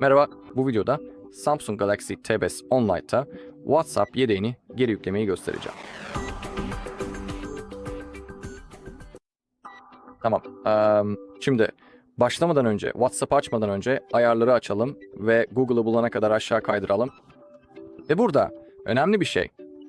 Merhaba, bu videoda Samsung Galaxy Tab S 10 Lite'ta WhatsApp yedeğini geri yüklemeyi göstereceğim. Tamam, şimdi başlamadan önce, WhatsApp'ı açmadan önce ayarları açalım ve Google'ı bulana kadar aşağı kaydıralım. Ve burada önemli bir şey.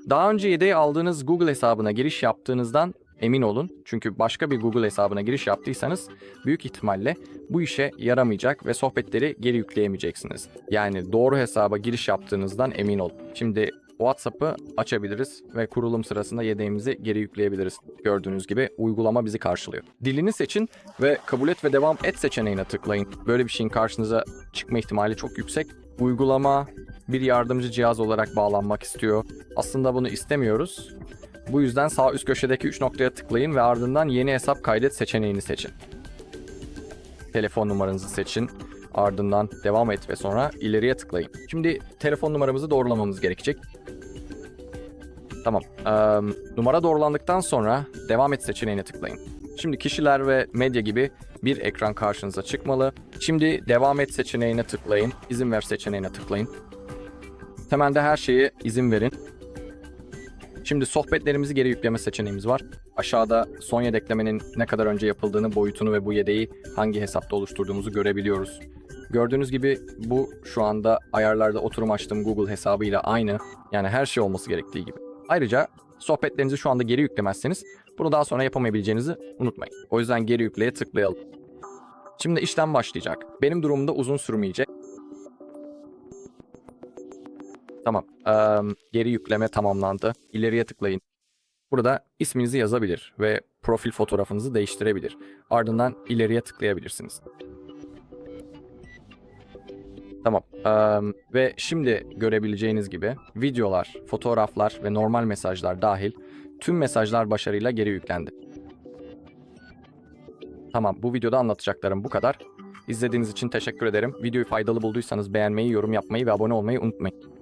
Daha önce yedeği aldığınız Google hesabına giriş yaptığınızdan emin olun. Çünkü başka bir Google hesabına giriş yaptıysanız büyük ihtimalle bu işe yaramayacak ve sohbetleri geri yükleyemeyeceksiniz. Yani doğru hesaba giriş yaptığınızdan emin olun. Şimdi WhatsApp'ı açabiliriz ve kurulum sırasında yedeğimizi geri yükleyebiliriz. Gördüğünüz gibi uygulama bizi karşılıyor. Dilini seçin ve kabul et ve devam et seçeneğine tıklayın. Böyle bir şeyin karşınıza çıkma ihtimali çok yüksek. Uygulama bir yardımcı cihaz olarak bağlanmak istiyor. Aslında bunu istemiyoruz. Bu yüzden sağ üst köşedeki 3 noktaya tıklayın ve ardından yeni hesap kaydet seçeneğini seçin. Telefon numaranızı seçin. Ardından devam et ve sonra ileriye tıklayın. Şimdi telefon numaramızı doğrulamamız gerekecek. Tamam. Eee, numara doğrulandıktan sonra devam et seçeneğine tıklayın. Şimdi kişiler ve medya gibi bir ekran karşınıza çıkmalı. Şimdi devam et seçeneğine tıklayın. İzin ver seçeneğine tıklayın. Temelde her şeye izin verin. Şimdi sohbetlerimizi geri yükleme seçeneğimiz var. Aşağıda son yedeklemenin ne kadar önce yapıldığını, boyutunu ve bu yedeği hangi hesapta oluşturduğumuzu görebiliyoruz. Gördüğünüz gibi bu şu anda ayarlarda oturum açtığım Google hesabıyla aynı. Yani her şey olması gerektiği gibi. Ayrıca sohbetlerinizi şu anda geri yüklemezseniz bunu daha sonra yapamayabileceğinizi unutmayın. O yüzden geri yükleye tıklayalım. Şimdi işlem başlayacak. Benim durumumda uzun sürmeyecek. Tamam. Eee, geri yükleme tamamlandı. İleriye tıklayın. Burada isminizi yazabilir ve profil fotoğrafınızı değiştirebilir. Ardından ileriye tıklayabilirsiniz. Tamam. Eee, ve şimdi görebileceğiniz gibi videolar, fotoğraflar ve normal mesajlar dahil tüm mesajlar başarıyla geri yüklendi. Tamam, bu videoda anlatacaklarım bu kadar. İzlediğiniz için teşekkür ederim. Videoyu faydalı bulduysanız beğenmeyi, yorum yapmayı ve abone olmayı unutmayın.